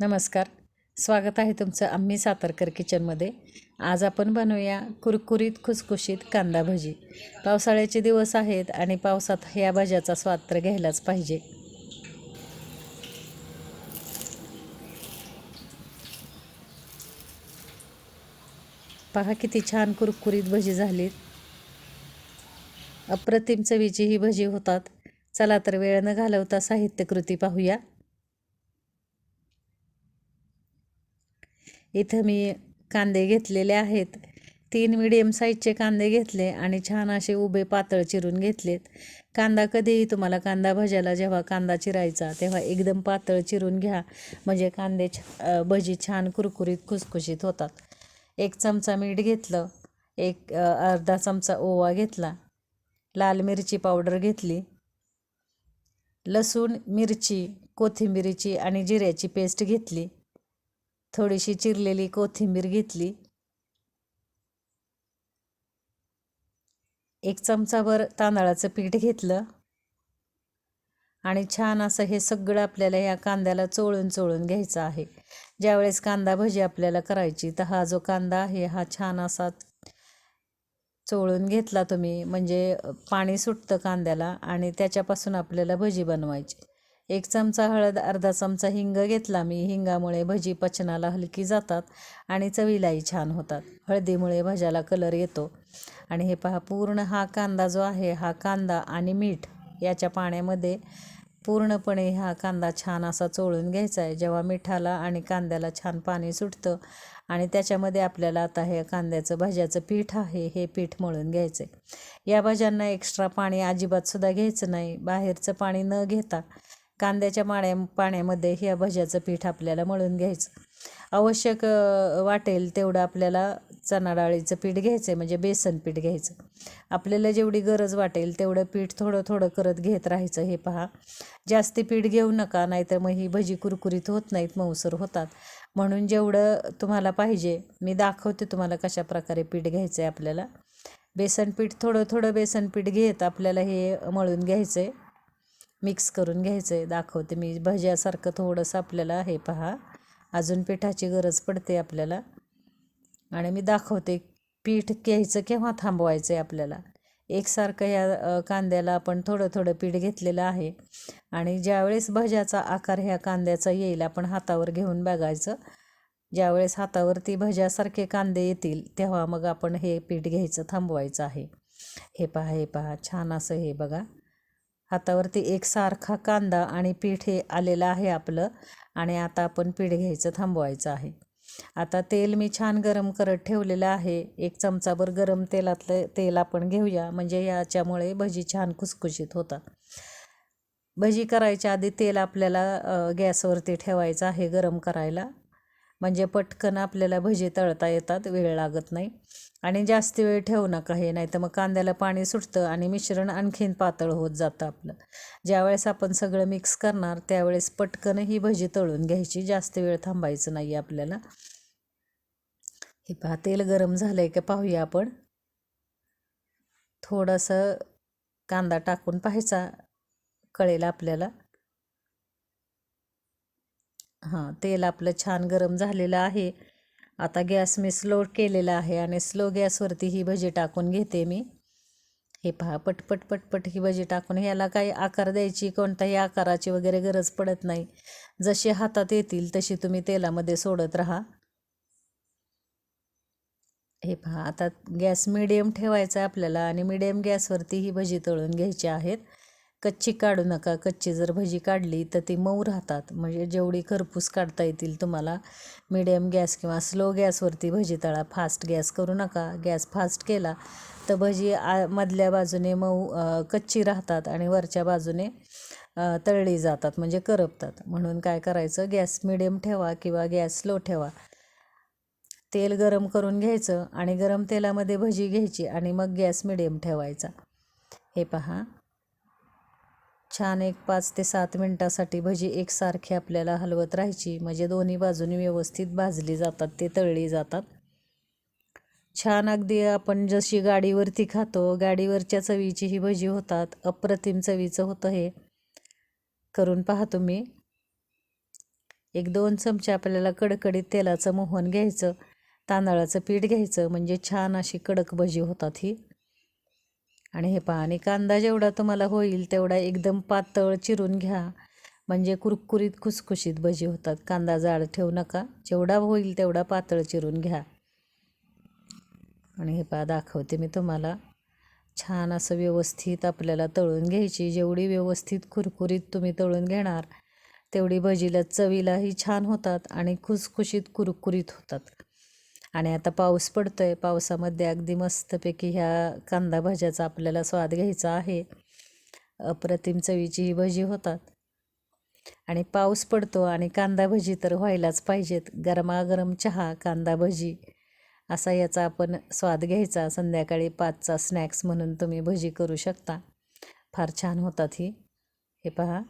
नमस्कार. स्वागत आहे तुमचं आम्ही सातारकर किचनमध्ये. आज आपण बनवूया कुरकुरीत खुसखुशीत कांदा भजी. पावसाळ्याचे दिवस आहेत आणि पावसात ह्या भाज्याचा स्वाद तर घ्यायलाच पाहिजे. पहा किती छान कुरकुरीत भजी झालीत. अप्रतिम चवीची ही भजी होतात. चला तर वेळ न घालवता साहित्यकृती पाहूया. इथं मी कांदे घेतलेले आहेत. तीन मिडियम साईजचे कांदे घेतले आणि छान असे उभे पातळ चिरून घेतलेत. कांदा कधीही तुम्हाला कांदा भज्याला जेव्हा कांदा चिरायचा तेव्हा एकदम पातळ चिरून घ्या. म्हणजे कांदे छ भजी छान कुरकुरीत खुसखुशीत होतात. एक चमचा मीठ घेतलं एक अर्धा चमचा ओवा घेतला लाल मिरची पावडर घेतली लसूण मिरची कोथिंबिरीची आणि जिऱ्याची पेस्ट घेतली. थोडीशी चिरलेली कोथिंबीर घेतली. एक चमचाभर तांदळाचं पीठ घेतलं. आणि छान असं हे सगळं आपल्याला या कांद्याला चोळून चोळून घ्यायचं आहे. ज्यावेळेस कांदा भजी आपल्याला करायची तर हा जो कांदा आहे हा छान असा चोळून घेतला तुम्ही. म्हणजे पाणी सुटतं कांद्याला आणि त्याच्यापासून आपल्याला भजी बनवायची. एक चमचा हळद अर्धा चमचा हिंग घेतला मी. हिंगामुळे भजी पचनाला हलकी जातात आणि चवीलाही छान होतात. हळदीमुळे भज्याला कलर येतो. आणि हे पहा पूर्ण हा कांदा जो आहे हा कांदा आणि मीठ याच्या पाण्यामध्ये पूर्णपणे हा कांदा छान असा चोळून घ्यायचा आहे. जेव्हा मिठाला आणि कांद्याला छान पाणी सुटतं आणि त्याच्यामध्ये आपल्याला आता हे कांद्याचं भाज्याचं पीठ आहे हे पीठ मळून घ्यायचं आहे या भाज्यांना एक्स्ट्रा पाणी अजिबातसुद्धा घ्यायचं नाही. बाहेरचं पाणी न घेता कांद्याच्या माळ्या पाण्यामध्ये ह्या भज्याचं पीठ आपल्याला मळून घ्यायचं. आवश्यक वाटेल तेवढं आपल्याला चणा डाळीचं पीठ घ्यायचं आहे म्हणजे बेसन पीठ घ्यायचं. आपल्याला जेवढी गरज वाटेल तेवढं पीठ थोडं थोडं करत घेत राहायचं हे पहा. जास्ती पीठ घेऊ नका नाहीतर मग ही भजी कुरकुरीत होत नाहीत मऊसर होतात. म्हणून जेवढं तुम्हाला पाहिजे मी दाखवते तुम्हाला कशा प्रकारे पीठ घ्यायचं आहे आपल्याला. बेसन पीठ थोडं थोडं बेसन पीठ घेत आपल्याला हे मळून घ्यायचं आहे मिक्स करून घ्यायचं आहे दाखवते मी. भज्यासारखं थोडंसं आपल्याला हे पहा. अजून पिठाची गरज पडते आपल्याला. आणि मी दाखवते. पीठ घ्यायचं केव्हा थांबवायचं आहे आपल्याला? एकसारखं ह्या कांद्याला आपण थोडं थोडं पीठ घेतलेलं आहे. आणि ज्यावेळेस भज्याचा आकार ह्या कांद्याचा येईल आपण हातावर घेऊन बघायचं. ज्यावेळेस हातावरती भज्यासारखे कांदे येतील तेव्हा मग आपण हे पीठ घ्यायचं थांबवायचं आहे. हे पहा हे पहा. छान असं हे बघा. हातावरती एकसारखा कांदा आणि पीठ हे आलेलं आहे आपलं आणि आता आपण पीठ घ्यायचं थांबवायचं आहे. आता तेल मी छान गरम करत ठेवलेलं आहे. एक चमचाभर गरम तेलातलं तेल आपण घेऊया. म्हणजे याच्यामुळे भजी छान खुसखुशीत होतात. भजी करायच्या आधी तेल आपल्याला गॅसवरती ठेवायचं आहे गरम करायला. म्हणजे पटकन आपल्याला भजी तळता येतात वेळ लागत नाही. आणि जास्त वेळ ठेवू नका हे नाही तर मग कांद्याला पाणी सुटतं आणि मिश्रण आणखीन पातळ होत जातं आपलं. ज्यावेळेस आपण सगळं मिक्स करणार त्यावेळेस पटकन ही भजी तळून घ्यायची. जास्त वेळ थांबायचं नाही आपल्याला. हे पहा तेल गरम झालं आहे का पाहूया आपण. थोडंसं कांदा टाकून पाहायचा कळेल आपल्याला. हां तेल आपलं छान गरम झालेलं आहे. आता गॅस मी स्लो केलेला आहे आणि स्लो गॅसवरती ही भजी टाकून घेते मी. हे पहा पटपट पटपट ही भजी टाकून ह्याला काही आकार द्यायची कोणत्याही आकाराची वगैरे गरज पडत नाही. जशी हातात येतील तशी तुम्ही तेलामध्ये सोडत राहा. हे पहा आता गॅस मिडियम ठेवायचा आहे आपल्याला आणि मिडियम गॅसवरती ही भजी तळून घ्यायची आहेत. कच्ची काढू नका. कच्ची जर भजी काढली तर ती मऊ राहतात. म्हणजे जेवढी खरपूस काढता येतील तुम्हाला मिडियम गॅस किंवा स्लो गॅसवरती भजी तळा. फास्ट गॅस करू नका. गॅस फास्ट केला तर भजी आ मधल्या बाजूने मऊ कच्ची राहतात आणि वरच्या बाजूने तळली जातात. म्हणजे करपतात. म्हणून काय करायचं? गॅस मिडियम ठेवा किंवा गॅस स्लो ठेवा. तेल गरम करून घ्यायचं आणि गरम तेलामध्ये भजी घ्यायची आणि मग गॅस मिडियम ठेवायचा. हे पहा. छान एक पाच ते सात मिनटासाठी भजी एकसारखी आपल्याला हलवत राहायची. म्हणजे दोन्ही बाजूनी व्यवस्थित भाजली जातात ते तळली जातात. छान अगदी आपण जशी गाडीवरती खातो गाडीवरच्या चवीची ही भजी होतात. अप्रतिम चवीचं होतं हे. करून पहा तुम्ही. एक दोन चमचे आपल्याला कडकडीत तेलाचं मोहन घ्यायचं तांदळाचं पीठ घ्यायचं. म्हणजे छान अशी कडक भजी होतात ही. आणि हे पहा आणि कांदा जेवढा तुम्हाला होईल तेवढा एकदम पातळ चिरून घ्या. म्हणजे कुरकुरीत खुसखुशीत भजी होतात. कांदा जाड ठेवू नका. जेवढा होईल तेवढा पातळ चिरून घ्या. आणि हे पहा दाखवते मी तुम्हाला. छान असं व्यवस्थित आपल्याला तळून घ्यायची. जेवढी व्यवस्थित कुरकुरीत तुम्ही तळून घेणार तेवढी भजीला चवीलाही छान होतात आणि खुसखुशीत कुरकुरीत होतात. आणि आता पाऊस पडतो आहे पावसामध्ये अगदी मस्तपैकी ह्या कांदा भाज्याचा आपल्याला स्वाद घ्यायचा आहे. अप्रतिम चवीची ही भजी होतात. आणि पाऊस पडतो आणि कांदा भजी तर व्हायलाच पाहिजेत. गरमागरम चहा कांदा भजी असा याचा आपण स्वाद घ्यायचा. संध्याकाळी पाचचा स्नॅक्स म्हणून तुम्ही भजी करू शकता. फार छान होतात ही. हे पहा.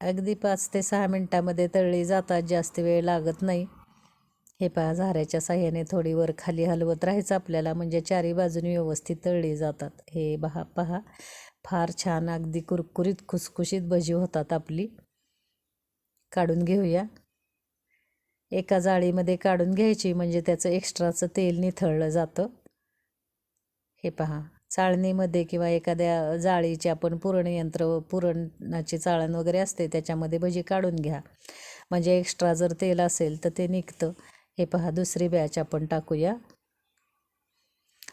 अगदी पाच ते सहा मिनटामध्ये तळली जातात. जास्त वेळ लागत नाही. हे पहा झाऱ्याच्या साह्याने थोडी वर खाली हलवत राहायचं आपल्याला म्हणजे चारी बाजूनी व्यवस्थित तळली जातात. हे पहा पहा फार छान अगदी कुरकुरीत खुसखुशीत भजी होतात आपली. काढून घेऊया. एका जाळीमध्ये काढून घ्यायची म्हणजे त्याचं एक्स्ट्राचं तेल निथळलं जातं. हे पहा चाळणीमध्ये किंवा एखाद्या जाळीचे आपण पुरणयंत्र पुरणाची चाळण वगैरे असते त्याच्यामध्ये भजी काढून घ्या. म्हणजे एक्स्ट्रा जर तेल असेल तर ते निघतं. हे पहा दुसरी बॅच आपण टाकूया.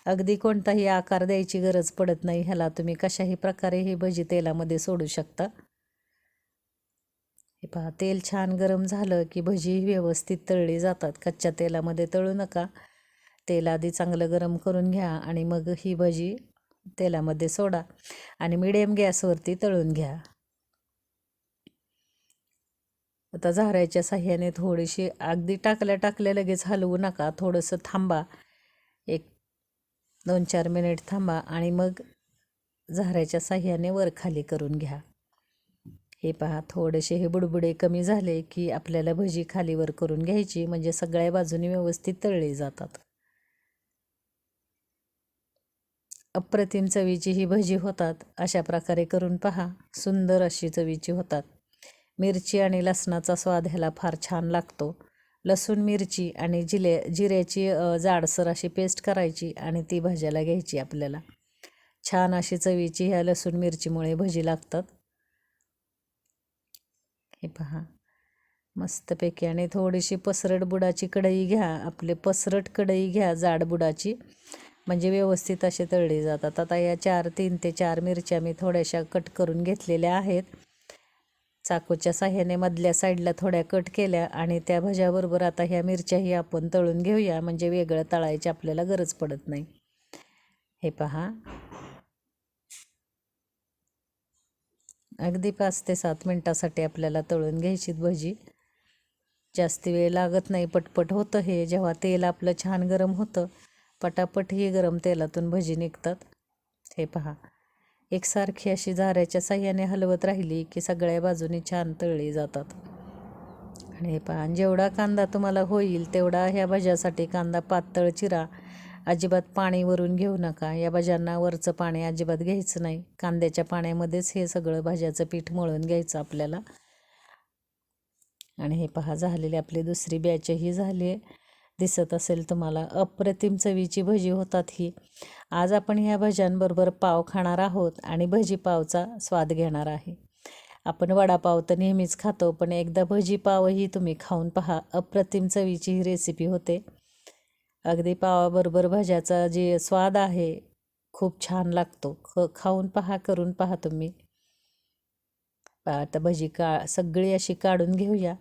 अगदी कोणताही आकार द्यायची गरज पडत नाही ह्याला तुम्ही कशाही प्रकारे ही भजी तेलामध्ये सोडू शकता. हे पहा तेल छान गरम झालं की भजी व्यवस्थित तळली जातात. कच्च्या तेलामध्ये तळू नका. तेल आधी चांगलं गरम करून घ्या आणि मग ही भजी तेलामध्ये सोडा आणि मिडियम गॅसवरती तळून घ्या. आता झाऱ्याच्या साह्याने थोडीशी अगदी टाकल्या टाकल्या लगेच हलवू नका. थोडंसं थांबा. एक दोन चार मिनिट थांबा आणि मग झाऱ्याच्या साह्याने वर खाली करून घ्या. हे पहा थोडेसे हे बुडबुडे कमी झाले की आपल्याला भजी खालीवर करून घ्यायची म्हणजे सगळ्या बाजूनी व्यवस्थित तळली जातात. अप्रतिम चवीची ही भजी होतात. अशा प्रकारे करून पहा. सुंदर अशी चवीची होतात. मिरची आणि लसणाचा स्वाद ह्याला फार छान लागतो. लसूण मिरची आणि जिले जिऱ्याची जाडसर अशी पेस्ट करायची आणि ती भाज्याला घ्यायची आपल्याला. छान अशी चवीची ह्या लसूण मिरचीमुळे भजी लागतात. हे पहा. मस्तपैकी आणि थोडीशी पसरट बुडाची कढई घ्या. आपले पसरट कढई घ्या जाड बुडाची. म्हणजे व्यवस्थित असे तळले जातात. आता या चार तीन ते चार मिरच्या मी थोड्याशा कट करून घेतलेल्या आहेत. चाकूच्या साह्याने मधल्या साईडला थोड्या कट केल्या आणि त्या भज्याबरोबर आता ह्या मिरच्याही आपण तळून घेऊया. म्हणजे वेगळं तळायची आपल्याला गरज पडत नाही. हे पहा. अगदी पाच ते सात मिनटासाठी आपल्याला तळून घ्यायची भजी. जास्त वेळ लागत नाही पटपट होतं हे. जेव्हा तेल आपलं छान गरम होतं पटापट ही गरम तेलातून भजी निघतात. हे पहा. एकसारखी अशी झाऱ्याच्या साह्याने हलवत राहिली की सगळ्या बाजूनी छान तळली जातात. आणि हे पहा जेवढा कांदा तुम्हाला होईल तेवढा ह्या भज्यासाठी कांदा पातळ चिरा. अजिबात पाणी वरून घेऊ नका. या भाज्यांना वरचं पाणी अजिबात घ्यायचं नाही. कांद्याच्या पाण्यामध्येच हे सगळं भाज्याचं पीठ मळून घ्यायचं आपल्याला. आणि हे पहा झालेले आपली दुसरी बॅचही झाली आहे. दिसत असेल तुम्हाला. अप्रतिम चवीची भजी होतात ही. आज आपण ह्या भज्यांबरोबर पाव खाणार आहोत आणि भजी पावचा स्वाद घेणार आहे. आपण वडापाव तर नेहमीच खातो पण एकदा भजी पावही तुम्ही खाऊन पहा. अप्रतिम चवीची ही रेसिपी होते. अगदी पावाबरोबर भज्याचा जे स्वाद आहे खूप छान लागतो. ख खाऊन पहा करून पहा तुम्ही. आता भजी का सगळी अशी काढून घेऊया.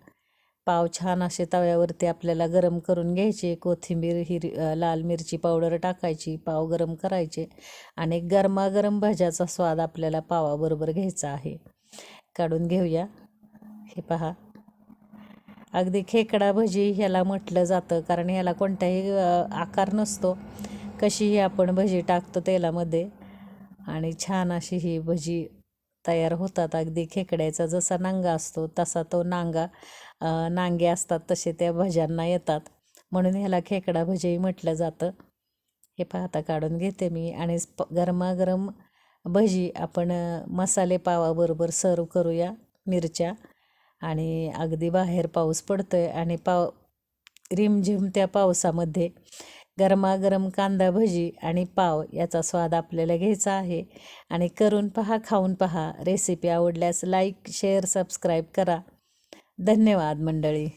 पाव छान असे तव्यावरती आपल्याला गरम करून घ्यायचे. कोथिंबीर हिर लाल मिरची पावडर टाकायची पाव गरम करायचे आणि गरमागरम भाज्याचा स्वाद आपल्याला पावाबरोबर घ्यायचा आहे. काढून घेऊया. हे पहा. अगदी खेकडा भजी ह्याला म्हटलं जातं कारण ह्याला कोणताही आकार नसतो. कशीही आपण भजी टाकतो तेलामध्ये आणि छान अशी ही भजी तयार होतात. अगदी खेकड्याचा जसा नांगा असतो तसा तो नांगा नांगे असतात तसे त्या भज्यांना येतात. म्हणून ह्याला खेकडा भजीही म्हटलं जातं. हे पाहता काढून घेते मी. आणि गरमागरम भजी आपण मसाले पावाबरोबर सर्व करूया मिरच्या. आणि अगदी बाहेर पाऊस पडतो आहे आणि पाव रिमझिम त्या पावसामध्ये गरमागरम कांदा भजी आणि पाव याचा स्वाद आपल्याला घ्यायचा आहे. आणि करून पहा खाऊन पहा. रेसिपी आवडल्यास लाईक शेअर सबस्क्राईब करा. धन्यवाद मंडळी